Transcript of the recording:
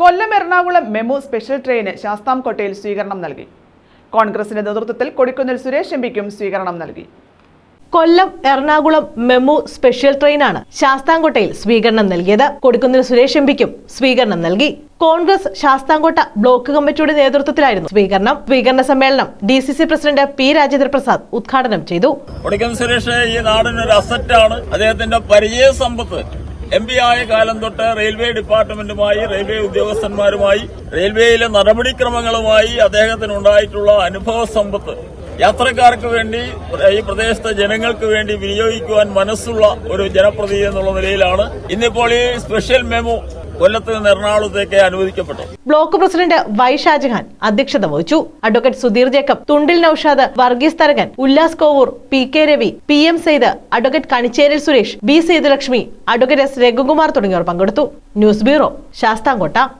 കൊല്ലം Ernakulam MEMU special ട്രെയിന് ശാസ്താംകോട്ടയിൽ സ്വീകരണം നൽകി. കോൺഗ്രസിന്റെ നേതൃത്വത്തിൽ കൊടിക്കുന്നിൽ സുരേഷ് എംപിക്കും സ്വീകരണം നൽകി. കൊല്ലം എറണാകുളം മെമു സ്പെഷ്യൽ ട്രെയിനാണ് ശാസ്താംകോട്ടയിൽ സ്വീകരണം നൽകിയത്. കൊടിക്കുന്നിൽ സുരേഷ് എംപിക്കും സ്വീകരണം നൽകി. കോൺഗ്രസ് ശാസ്താംകോട്ട ബ്ലോക്ക് കമ്മിറ്റിയുടെ നേതൃത്വത്തിലായിരുന്നു സ്വീകരണം. സ്വീകരണ സമ്മേളനം D C C president P Rajendra Prasad ഉദ്ഘാടനം ചെയ്തു. കൊടിക്കുന്നിൽ സുരേഷ് ഈ നാടിന് ഒരു അസറ്റാണ് അദ്ദേഹത്തിന്റെ പരിചയ സമ്പത്ത് എം പി ആയ കാലം തൊട്ട് റെയിൽവേ ഡിപ്പാർട്ട്മെന്റുമായി റെയിൽവേ ഉദ്യോഗസ്ഥന്മാരുമായി റെയിൽവേയിലെ നടപടിക്രമങ്ങളുമായി അദ്ദേഹത്തിന് ഉണ്ടായിട്ടുള്ള അനുഭവ സമ്പത്ത്. യാത്രക്കാർക്ക് വേണ്ടി ഈ പ്രദേശത്തെ ജനങ്ങൾക്ക് വേണ്ടി വിനിയോഗിക്കുവാൻ മനസ്സുള്ള ഒരു ജനപ്രതിനിധി എന്നുള്ള നിലയിലാണ്. ഇന്നിപ്പോൾ ഈ സ്പെഷ്യൽ മെമു കൊല്ലത്ത് നിന്ന് എറണാകുളത്തേക്ക് അനുവദിക്കപ്പെട്ടു. ബ്ലോക്ക് പ്രസിഡന്റ് വൈ ഷാജഹാൻ അധ്യക്ഷത വഹിച്ചു. Advocate Sudheer Jacob Thundil Noushad Varghese Tharakan Ullas Kovoor P K Ravi P M Syed advocate Kanicheril Suresh B Sethulakshmi advocate S Raghukumar തുടങ്ങിയവർ പങ്കെടുത്തു. News bureau Sasthamcotta.